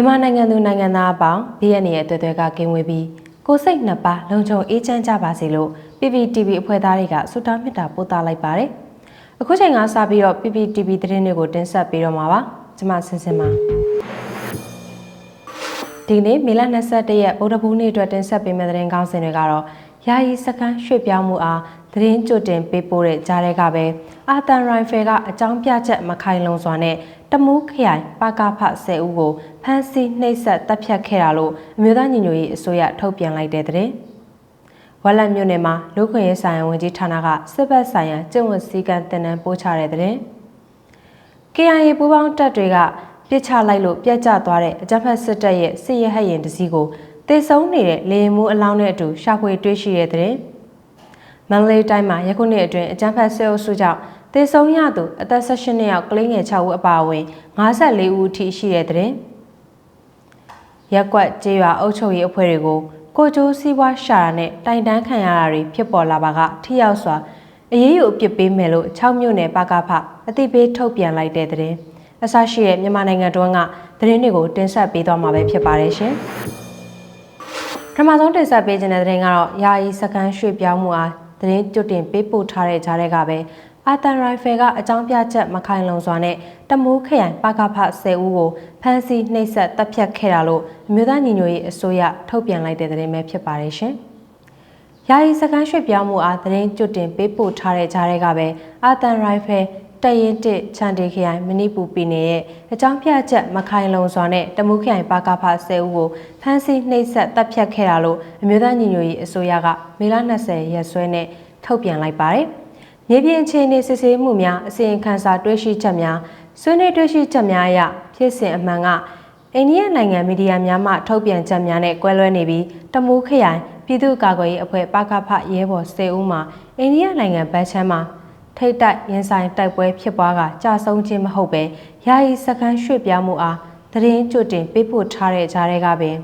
မြန်မာနိုင်ငံသူနိုင်ငံသားအပေါင်းဘေးရန်ရဲ့တွေ့တွေ့ကကင်းဝေးပြီးကိုယ်စိတ်နှစ်ပါးလုံခြုံအေးချမ်းကြပါစေလို့ PPTV အဖွဲ့သားတွေကဆုတောင်းမေတ္တာပို့သလိုက်ပါတယ်။အခုချိန်ကစပြီးတော့ PPTV သတင်းတွေကိုတင်ဆက်ပေးတော့မှာပါ။ကျွန်မဆင်းစင်ပါဒီနေ့မေလ21ရက်ဗုဒ္ဓဘူးနေ့အတွက်တင်ဆက်ပေးမယ့်သတင်းကောင်းစင်တွေကတော့ယာယီစကန်ရွှေ့ပြောင်းမှုအားသတင်းကြိုတင်ပေးပို့တဲ့ကြားထဲကပဲအာတန်ရိုင်ဖယ်ကအကြောင်းပြချက်မခိုင်လုံစွာနဲ့ တမူးခရိုင်ပါကာဖ10ဦးကိုဖမ်းဆီးနှိပ်စက်တပ်ဖြတ်ခဲ့တာလို့အမျိုးသားညီညွတ်ရေးအစိုးရထုတ်ပြန်လိုက်တဲ့သတင်းဝက်လက်မြို့နယ်မှာလူခွင့်ရေးဆိုင်ရာဝန်ကြီးဌာနကစစ်ဘက်ဆိုင်ရာကျင့်ဝတ်စည်းကမ်းတင်နန်းပို့ချတဲ့တဲ့ KIA ပူးပေါင်းတပ်တွေကပြစ်ချလိုက်လို့ပြက်ကျသွားတဲ့အကြမ်းဖက်စစ်တပ်ရဲ့စစ်ရဟတ်ရင်တစည်းကိုတေဆုံးနေတဲ့လေရင်မှုအလောင်းနဲ့အတူရှာဖွေတွေ့ရှိတဲ့တဲ့မန္တလေးတိုင်းမှာယခုနှစ်အတွင်းအကြမ်းဖက်ဆဲအုပ်စုကြောင့် တေဆုံးရသူအသက်16နှစ်ယောက်ကလေးငယ်6ဦးအပါအဝင်54ဦးအထိရှိတဲ့တဲ့ရက်ကွက်ကျေးရွာအုပ်ချုပ်ရေးအဖွဲ့တွေကိုကိုကျိုးစည်းဝါးရှာတာနဲ့တိုင်တန်းခံရတာတွေဖြစ်ပေါ်လာပါကထိရောက်စွာအရေးယူအပြစ်ပေးမယ်လို့6မြို့နယ်ပါကဖအသိပေးထုတ်ပြန်လိုက်တဲ့တဲ့အစရှိတဲ့မြန်မာနိုင်ငံတွင်းကသတင်းတွေကိုတင်ဆက်ပေးသွားမှာပဲဖြစ်ပါတယ်ရှင်။ပထမဆုံးတင်ဆက်ပေးခြင်းတဲ့သတင်းကတော့ယာယီစကန်ရွှေ့ပြောင်းမှုအားသတင်းကြွတင်ပေးပို့ထားတဲ့ကြားတွေကပဲ အာတန်ရိုင်ဖယ်ကအကြောင်းပြချက်မခိုင်လုံစွာနဲ့တမူးခရိုင်ပါကဖ10ဦးကိုဖမ်းဆီးနှိပ်စက်တပ်ဖြတ်ခဲ့တာလို့အမျိုးသားညီညွတ်ရေးအစိုးရထုတ်ပြန်လိုက်တဲ့သတင်းပဲဖြစ်ပါတယ်ရှင်။ယာယီစကန်ရွှေ့ပြောင်းမှုအားသတင်းကြွတင်ပေးပို့ထားတဲ့ကြားတွေကပဲအာတန်ရိုင်ဖယ်တရင်တစ်ချန်တေခရိုင်မဏိပူပြည်နယ်ရဲ့အကြောင်းပြချက်မခိုင်လုံစွာနဲ့တမူးခရိုင်ပါကဖ10ဦးကိုဖမ်းဆီးနှိပ်စက်တပ်ဖြတ်ခဲ့တာလို့အမျိုးသားညီညွတ်ရေးအစိုးရကမေလ20ရက်စွဲနဲ့ထုတ်ပြန်လိုက်ပါတယ်။ မြေပြင်အခြေအနေစစ်ဆေးမှုများအစီရင်ခံစာတွေ့ရှိချက်များဆွေးနွေးတွေ့ရှိချက်များအရဖြစ်စဉ်အမှန်ကအိန္ဒိယနိုင်ငံမီဒီယာများမှထုတ်ပြန်ချက်များနဲ့ကွဲလွဲနေပြီးတမူးခရိုင်ပြည်သူ့ကာကွယ်ရေးအဖွဲ့ပကဖရဲဘော်စေဦးမှာအိန္ဒိယနိုင်ငံဘတ်ချမ်းမှာထိတ်တိုက်ရင်ဆိုင်တိုက်ပွဲဖြစ်ပွားကကြာဆုံးခြင်းမဟုတ်ပဲယာယီစခန်းရွှေ့ပြောင်းမှုအားသတင်းကြွတင်ပေးပို့ထားတဲ့ကြားတွေကပင်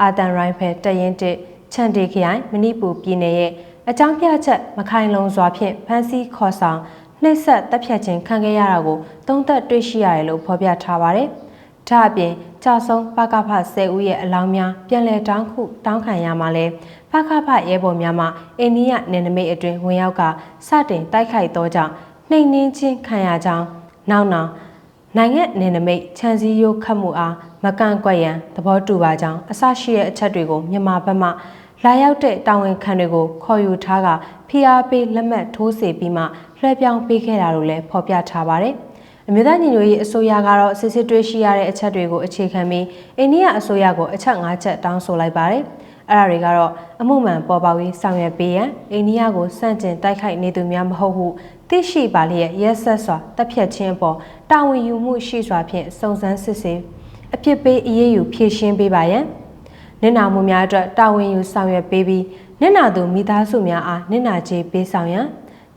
အာတန်ရိုင်းဖဲတရင်တစ်ချန်တီခရိုင်မဏိပူပြည်နယ်ရဲ့ အကြောင်းပြချက်မခိုင်လုံစွာဖြင့်ဖမ်းဆီးခေါ်ဆောင်နှိပ်စက်တပ်ဖြတ်ခြင်းခံခဲ့ရတာကိုသုံးသပ်တွေ့ရှိရတယ်လို့ဖော်ပြထားပါတယ်။ဒါအပြင်ကြာဆုံးပကဖ10ဦးရဲ့အလောင်းများပြန်လည်တောင်းခုတောင်းခံရမှာလဲပကဖရဲဘော်များမှအိန္ဒိယနယ်နိမိတ်အတွင်းဝင်ရောက်ကစတင်တိုက်ခိုက်သောကြောင့်နှိမ်နင်းခြင်းခံရကြောင်းနောက်နောက်နိုင်ငံနယ်နိမိတ်ခြံစည်းရိုးခတ်မှုအားမကန့်ကွက်ရန်သဘောတူပါကြောင်းအစရှိတဲ့အချက်တွေကိုမြန်မာဘက်မှ လာရောက်တဲ့တာဝန်ခံတွေကိုခေါ်ယူထားကဖိအားပေးလက်မှတ်ထိုးစေပြီးမှလွှဲပြောင်းပေးခဲ့တာလို့လည်းဖော်ပြထားပါတယ်။အမျိုးသားညီညွတ်ရေးအစိုးရကတော့စစ်စစ်တွေ့ရှိရတဲ့အချက်တွေကိုအခြေခံပြီးအိန္ဒိယအစိုးရကိုအချက်၅ချက်တောင်းဆိုလိုက်ပါတယ်။အဲ့ဒါတွေကတော့အမှုမှန်ပေါ်ပေါက်ရေးဆောင်ရွက်ပေးရန်အိန္ဒိယကိုစန့်ကျင်တိုက်ခိုက်နေသူများမဟုတ်ဟုသိရှိပါလျက်ရက်ဆက်စွာတပ်ဖြတ်ခြင်းအပေါ်တာဝန်ယူမှုရှိစွာဖြင့်စုံစမ်းစစ်ဆေးအဖြစ်ပေးအရေးယူဖြည့်ရှင်းပေးပါရန် နစ်နာမှုများအတွက်တာဝန်ယူဆောင်ရွက်ပေးပြီးနစ်နာသူမိသားစုများအားနစ်နာကြေးပေးဆောင်ရန်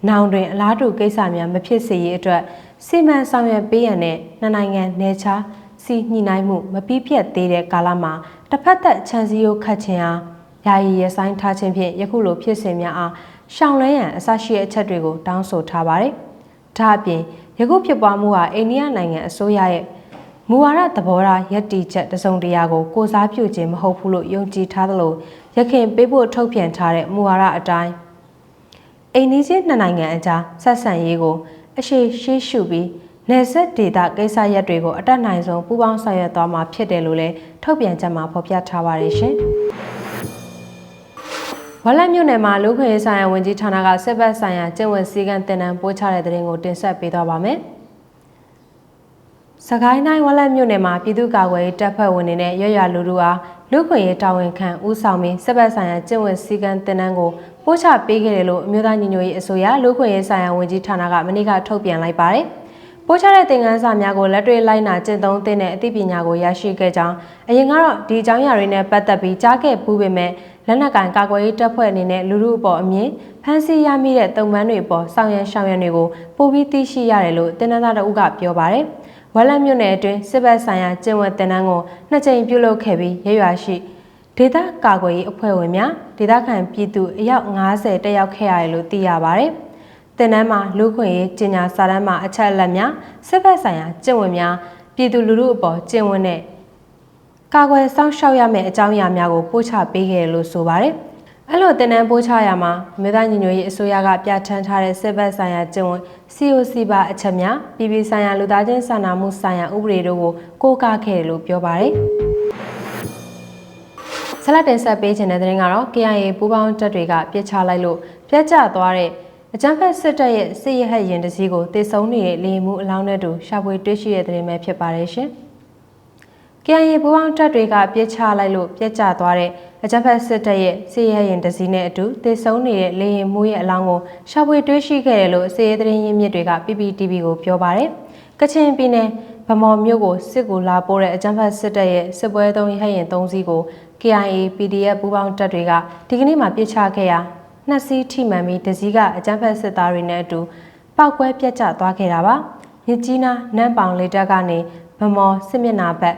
နောင်တွင်အလားတူကိစ္စများမဖြစ်စေရေးအတွက်စီမံဆောင်ရွက်ပေးရန်နဲ့နှစ်နိုင်ငံနယ်ခြားစီညှိနှိုင်းမှုမပြီးပြတ်သေးတဲ့ကာလမှာတစ်ဖက်သက်ခြံစည်းရိုးခတ်ခြင်းအားယာယီရဆိုင်ထားခြင်းဖြင့်ယခုလိုဖြစ်စဉ်များအားရှောင်လွှဲရန်အစရှိတဲ့အချက်တွေကိုတောင်းဆိုထားပါတယ်။ဒါအပြင်ယခုဖြစ်ပွားမှုဟာအိန္ဒိယနိုင်ငံအစိုးရရဲ့ မူဝါဒသဘောထားယက်တီချက်တစုံတရာကိုကိုစားပြုခြင်းမဟုတ်ဘူးလို့ယုံကြည်ထားသလိုရခင်ပေးဖို့ထုတ်ပြန်ထားတဲ့မူဝါဒအတိုင်းအိန္ဒိချင်းနှစ်နိုင်ငံအကြားဆက်ဆံရေးကို အရှိရှိရှုပြီးနယ်စပ်ဒေသကိစ္စရပ်တွေကိုအတက်နိုင်ဆုံးပူးပေါင်းဆောင်ရွက်သွားမှာဖြစ်တယ်လို့လည်းထုတ်ပြန်ချက်မှာဖော်ပြထားပါတယ်ရှင်။ဝလက်မြို့နယ်မှာလူခွေဆိုင်ရာဝန်ကြီးဌာနကစစ်ဘက်ဆိုင်ရာကျင့်ဝတ်စည်းကမ်းတင်နန်းပို့ချတဲ့တဲ့ရင်ကိုတင်ဆက်ပေးသွားပါမယ်။ စကိုင်းတိုင်းဝလက်မြို့နယ်မှာပြည်သူ့ကာကွယ်ရေးတပ်ဖွဲ့ဝင်တွေနဲ့ရွရွလူလူအားလူခွင့်ရေးတာဝန်ခံဦးဆောင်ပြီးစစ်ဘက်ဆိုင်ရာကျင့်ဝတ်စည်းကမ်းတင်နန်းကိုပို့ချပေးခဲ့တယ်လို့အမျိုးသားညီညွတ်ရေးအစိုးရလူခွင့်ရေးဆိုင်ရာဝန်ကြီးဌာနကမနေ့ကထုတ်ပြန်လိုက်ပါတယ်။ပို့ချတဲ့သင်ခန်းစာများကိုလက်တွေ့လိုက်နာကျင့်သုံးသင့်တဲ့အသိပညာကိုရရှိခဲ့ကြောင်းအရင်ကတော့ဒီအကြောင်းအရာတွေနဲ့ပတ်သက်ပြီးကြားခဲ့ပူးပေမဲ့လက်နက်ကင်ကာကွယ်ရေးတပ်ဖွဲ့အနေနဲ့လူလူအပေါ်အမြင်ဖမ်းဆီးရမိတဲ့တုံ့ပန်းတွေပေါ်ဆောင်ရန်ရှောင်ရန်တွေကိုပို့ပြီးသိရှိရတယ်လို့တင်နန်းသားတအုပ်ကပြောပါတယ်။ ဝက်လက်မြို့နယ်အတွင်းစစ်ဘက်ဆိုင်ရာကျင့်ဝတ်တင်နန်းကိုနှစ်ကြိမ်ပြုလုပ်ခဲ့ပြီးရရွာရှိဒေသကာကွယ်ရေးအဖွဲ့ဝင်များဒေသခံပြည်သူအယောက်90တက်ရောက်ခဲ့ရတယ်လို့သိရပါတယ်။တင်နန်းမှာလူခွင့်ရေးကျင်ညာစာတမ်းမှာအချက်အလက်များစစ်ဘက်ဆိုင်ရာကျင့်ဝတ်များပြည်သူလူထုအပေါ်ကျင့်ဝတ်နဲ့ကာကွယ်စောင့်ရှောက်ရမယ့်အကြောင်းအရာများကိုပို့ချပေးခဲ့တယ်လို့ဆိုပါတယ်။ အဲ့လိုတင်နန်းပို့ချရမှာမြေသားညီညွတ်ရေးအစိုးရကပြဋ္ဌာန်းထားတဲ့စစ်ဘက်ဆိုင်ရာကျင့်ဝတ် COC ပါအချက်များပြည်ပြည်ဆိုင်ရာလူသားချင်းစာနာမှုဆိုင်ရာဥပဒေတို့ကိုကိုးကားခဲ့တယ်လို့ပြောပါတယ်။ဆလတ်တင်ဆက်ပေးခြင်းတဲ့တဲ့ရင်ကတော့ KIA ပူးပေါင်းတပ်တွေကပြစ်ချလိုက်လို့ပြက်ကျသွားတဲ့အကြမ်းဖက်စစ်တပ်ရဲ့စစ်ရဟတ်ရင်တစည်းကိုတေဆုံးနေတဲ့လေမှုအလောင်းနဲ့တူရှာဖွေတွေ့ရှိတဲ့တဲ့ရင်ပဲဖြစ်ပါတယ်ရှင်။ KIA ပူပေါင်းတပ်တွေကပြစ်ချလိုက်လို့ပြက်ကျသွားတဲ့အကြမ်းဖက်စစ်တပ်ရဲ့စစ်ရဲရင်တစည်းနဲ့အတူတေဆုံးနေတဲ့လေရင်မှုရဲ့အလောင်းကိုရှာဖွေတွေ့ရှိခဲ့တယ်လို့စစ်ရေးသတင်းရင်းမြစ်တွေက PPTV ကိုပြောပါတယ်။ကချင်ပြည်နယ်ဗမော်မြို့ကိုစစ်ကူလာပို့တဲ့အကြမ်းဖက်စစ်တပ်ရဲ့စစ်ပွဲသုံးရဟရင်သုံးစီးကို KIA PDF ပူပေါင်းတပ်တွေကဒီကနေ့မှပြစ်ချခဲ့ရာနှစ်စီးထိမှန်ပြီးတစည်းကအကြမ်းဖက်စစ်သားတွေနဲ့အတူပောက်ကွဲပြက်ကျသွားခဲ့တာပါ။မြစ်ကြီးနားနန်းပေါင်လေတပ်ကနေဗမော်စစ်မျက်နှာဘက်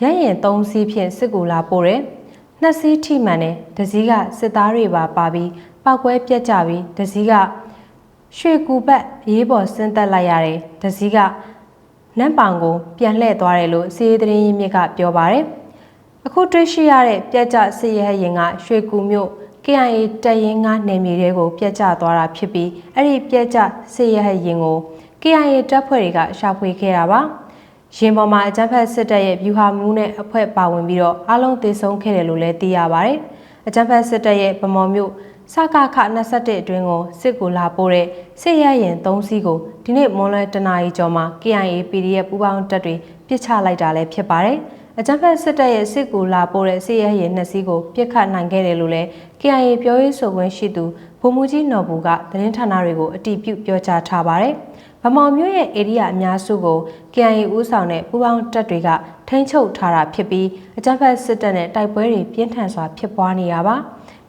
ရရင်၃စီးဖြင့်စစ်ကူလာပို့တယ်။နှစ်စီးထိမှန်တယ်။တစည်းကစစ်သားတွေပါပါပြီးပောက်ကွဲပြက်ကြပြီးတစည်းကရွှေကူဘက်ရေးပေါ်ဆင်းသက်လိုက်ရတယ်။တစည်းကနန်းပောင်ကိုပြန်လှည့်သွားတယ်လို့စီးရီးသတင်းရင်းမြစ်ကပြောပါတယ်။အခုတွေ့ရှိရတဲ့ပြက်ကျစစ်ရဲရင်ကရွှေကူမြို့ KIA တပ်ရင်းကနယ်မြေတွေကိုပြက်ကျသွားတာဖြစ်ပြီးအဲ့ဒီပြက်ကျစစ်ရဲရင်ကို KIA တပ်ဖွဲ့တွေကရှာဖွေခဲ့တာပါ။ ရင်ပေါ်မှာအကြမ်းဖက်စစ်တပ်ရဲ့ဗျူဟာမှုနဲ့အဖွဲ့ပါဝင်ပြီးတော့အလုံးသေဆုံးခဲ့တယ်လို့လည်းသိရပါတယ်။အကြမ်းဖက်စစ်တပ်ရဲ့ဗမော်မျိုးစကခ21အတွင်းကိုစစ်ကူလာပို့တဲ့စစ်ရရင်3စီးကိုဒီနေ့မွန်လွဲတနာရီကျော်မှာ KIA PDF ပူးပေါင်းတပ်တွေပစ်ချလိုက်တာလည်းဖြစ်ပါတယ်။အကြမ်းဖက်စစ်တပ်ရဲ့စစ်ကူလာပို့တဲ့စစ်ရရင်2စီးကိုပစ်ခတ်နိုင်ခဲ့တယ်လို့လည်း KIA ပြောရေးဆိုခွင့်ရှိသူဗိုလ်မှူးကြီးနော်ဘူကသတင်းဌာနတွေကိုအတည်ပြုပြောကြားထားပါတယ်။ ဗမော်မြို့ရဲ့ဧရိယာအများစုကို KIA ဦးဆောင်တဲ့ပူးပေါင်းတပ်တွေကထိန်းချုပ်ထားတာဖြစ်ပြီးအကြမ်းဖက်စစ်တပ်နဲ့တိုက်ပွဲတွေပြင်းထန်စွာဖြစ်ပွားနေတာပါ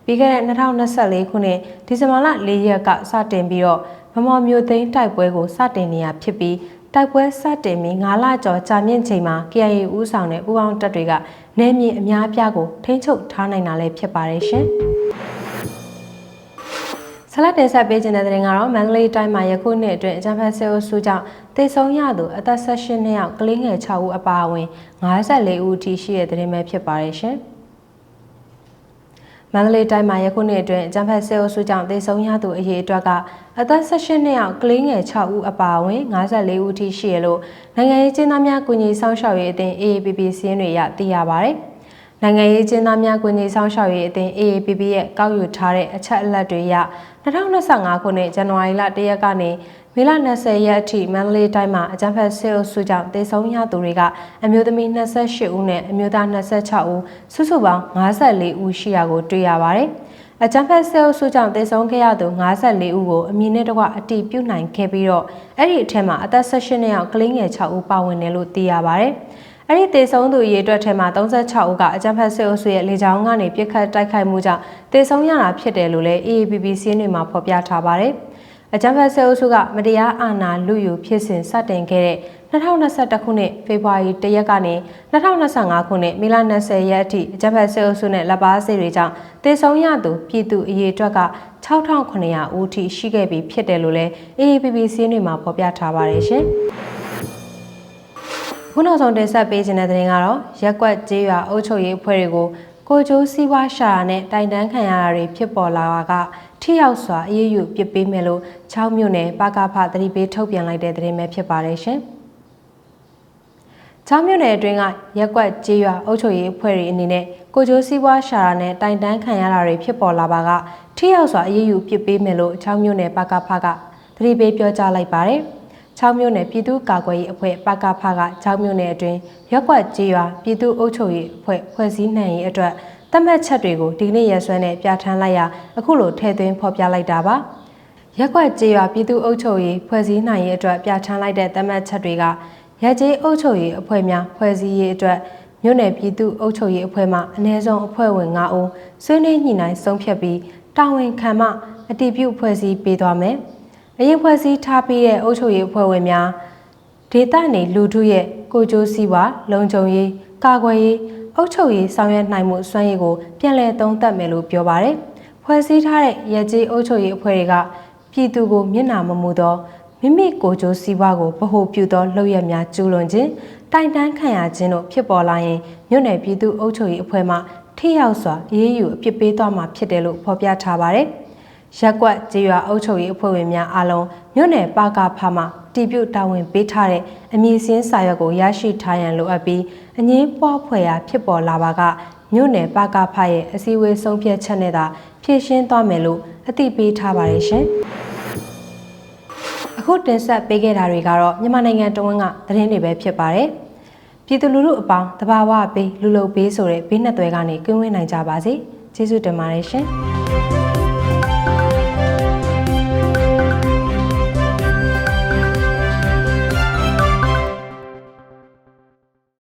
ပြီးခဲ့တဲ့2024ခုနှစ်ဒီဇင်ဘာလ၄ရက်ကစတင်ပြီးတော့ဗမော်မြို့သိမ်းတိုက်ပွဲကိုစတင်နေရဖြစ်ပြီးတိုက်ပွဲစတင်ပြီး9လကျော်ကြာမြင့်ချိန်မှာ KIA ဦးဆောင်တဲ့ပူးပေါင်းတပ်တွေကနေမြေအများပြားကိုထိန်းချုပ်ထားနိုင်တာလည်းဖြစ်ပါတယ်ရှင်။ ဆလတ်တင်ဆက်ပေးခြင်းတဲ့တဲ့ရင်ကတော့မန္တလေးတိုင်းမှာယခုနှစ်အတွင်းအကြမ်းဖက်ဆဲအုပ်စုကြောင့်တေဆုံးရသူအသက်18နှစ်ယောက်ကလေးငယ်6ဦးအပါအဝင်54ဦးအထိရှိတဲ့တဲ့ရင်ပဲဖြစ်ပါတယ်ရှင်။မန္တလေးတိုင်းမှာယခုနှစ်အတွင်းအကြမ်းဖက်ဆဲအုပ်စုကြောင့်တေဆုံးရသူအရေအတွက်ကအသက်18နှစ်ယောက်ကလေးငယ်6ဦးအပါအဝင်54ဦးအထိရှိရလို့နိုင်ငံရေးကျင်းသားများကူညီဆောင်ရှောက်ရေးအသင်း AAPP စီးရင်တွေရသိရပါတယ်။ နိုင်ငံရေးကျင်းသားများကွန်ကြီးဆောင်ရှောက်ရေးအသင်း AAPP ရဲ့ကောက်ယူထားတဲ့အချက်အလက်တွေအရ2025ခုနှစ်ဇန်နဝါရီလ1ရက်ကနေမေလ20ရက်အထိမန္တလေးတိုင်းမှာအကြမ်းဖက်ဆဲအုပ်စုကြောင့်တေဆုံးရသူတွေကအမျိုးသမီး28ဦးနဲ့အမျိုးသား26ဦးစုစုပေါင်း54ဦးရှိရာကိုတွေ့ရပါတယ်။အကြမ်းဖက်ဆဲအုပ်စုကြောင့်တေဆုံးခဲ့ရသူ54ဦးကိုအမည်နဲ့တကွအတည်ပြုနိုင်ခဲ့ပြီးတော့အဲ့ဒီအထက်မှာအသက်18နှစ်အောက်ကလေးငယ်6ဦးပါဝင်တယ်လို့သိရပါတယ်။ အဲ့ဒီတေဆုံးသူအရေအတွက်ထဲမှာ36ဦးကအကြမ်းဖက်စစ်အုပ်စုရဲ့လေကြောင်းကနေပြစ်ခတ်တိုက်ခိုက်မှုကြောင့်တေဆုံးရတာဖြစ်တယ်လို့လည်း AAPP စီးတွေမှာဖော်ပြထားပါတယ်။အကြမ်းဖက်စစ်အုပ်စုကမတရားအာဏာလူယူဖြစ်စဉ်စတင်ခဲ့တဲ့2021ခုနှစ်ဖေဖော်ဝါရီ၁ရက်ကနေ2025ခုနှစ်မေလ20ရက်အထိအကြမ်းဖက်စစ်အုပ်စုနဲ့လက်ပါစေတွေကြောင့်တေဆုံးရသူပြည်သူအရေအတွက်က6900ဦးထိရှိခဲ့ပြီးဖြစ်တယ်လို့လည်း AAPP စီးတွေမှာဖော်ပြထားပါတယ်ရှင်။ ခုနောက်ဆုံးတင်ဆက်ပေးခြင်းတဲ့တင်ကတော့ရက်ကွက်ကြေးရွာအုပ်ချုပ်ရေးအဖွဲ့တွေကိုကိုကျိုးစည်းဝါးရှာနဲ့တိုင်တန်းခံရတာတွေဖြစ်ပေါ်လာတာကထိရောက်စွာအရေးယူပစ်ပေးမယ်လို့6မြို့နယ်ပကဖသတိပေးထုတ်ပြန်လိုက်တဲ့သတင်းပဲဖြစ်ပါတယ်ရှင်။6မြို့နယ်အတွင်းကရက်ကွက်ကြေးရွာအုပ်ချုပ်ရေးအဖွဲ့တွေအနေနဲ့ကိုကျိုးစည်းဝါးရှာတာနဲ့တိုင်တန်းခံရတာတွေဖြစ်ပေါ်လာပါကထိရောက်စွာအရေးယူပစ်ပေးမယ်လို့6မြို့နယ်ပကဖကသတိပေးပြောကြားလိုက်ပါတယ်။ 6မြို့နယ်ပြည်သူ့ကာကွယ်ရေးအဖွဲ့ပကဖက6မြို့နယ်အတွင်းရက်ကွက်ကြေးရွာပြည်သူ့အုပ်ချုပ်ရေးအဖွဲ့ဖွဲ့စည်းနိုင်ရေးအတွက်သတ်မှတ်ချက်တွေကိုဒီနေ့ရက်စွဲနဲ့ပြဋ္ဌာန်းလိုက်ရာအခုလိုထည့်သွင်းဖော်ပြလိုက်တာပါရက်ကွက်ကြေးရွာပြည်သူ့အုပ်ချုပ်ရေးဖွဲ့စည်းနိုင်ရေးအတွက်ပြဋ္ဌာန်းလိုက်တဲ့သတ်မှတ်ချက်တွေကရက်ကျေးအုပ်ချုပ်ရေးအဖွဲ့များဖွဲ့စည်းရေးအတွက်မြို့နယ်ပြည်သူ့အုပ်ချုပ်ရေးအဖွဲ့မှအ ਨੇ ဆုံးအဖွဲ့ဝင်9ဦးဆွေးနွေးညှိနှိုင်းဆုံးဖြတ်ပြီးတာဝန်ခံမှအတည်ပြုဖွဲ့စည်းပေးသွားမယ်။ အရင်ဖွဲ့စည်းထားပြီးတဲ့အုပ်ချုပ်ရေးအဖွဲ့ဝင်များဒေသနေလူထုရဲ့ကိုကြိုးစည်းဝါလုံခြုံရေးကာကွယ်ရေးအုပ်ချုပ်ရေးဆောင်ရွက်နိုင်မှုစွမ်းရည်ကိုပြန်လည်သုံးသပ်မယ်လို့ပြောပါတယ်။ဖွဲ့စည်းထားတဲ့ရဲကြီးအုပ်ချုပ်ရေးအဖွဲ့တွေကပြည်သူကိုမျက်နှာမမူသောမမိမိကိုယ်ကျိုးစီးပွားကိုဗဟုပြုသောလှုပ်ရက်များကျူးလွန်ခြင်းတိုင်တန်းခံရခြင်းတို့ဖြစ်ပေါ်လာရင်မြို့နယ်ပြည်သူ့အုပ်ချုပ်ရေးအဖွဲ့မှထိရောက်စွာအေးအေးယူအပြစ်ပေးသွားမှာဖြစ်တယ်လို့ဖော်ပြထားပါတယ်။ ရက်ကွက်ကြေးရွာအုပ်ချုပ်ရေးအဖွဲ့ဝင်များအားလုံးမြို့နယ်ပါကဖမှတီပြုတ်တာဝန်ပေးထားတဲ့အမည်စင်းစာရွက်ကိုရရှိထားရန်လိုအပ်ပြီးအငင်းပွားဖွယ်ရာဖြစ်ပေါ်လာပါကမြို့နယ်ပါကဖရဲ့အစည်းအဝေးဆုံးဖြတ်ချက်နဲ့သာဖြည့်ရှင်းသွားမယ်လို့အသိပေးထားပါတယ်ရှင်။အခုတင်ဆက်ပေးခဲ့တာတွေကတော့မြန်မာနိုင်ငံတဝန်းကသတင်းတွေပဲဖြစ်ပါတယ်။ပြည်သူလူထုအပေါင်းတဘာဝဘေးလူလုံဘေးဆိုတဲ့ဘေးနှစ်သွဲကနေကင်းဝေးနိုင်ကြပါစေ။ကျေးဇူးတင်ပါတယ်ရှင်။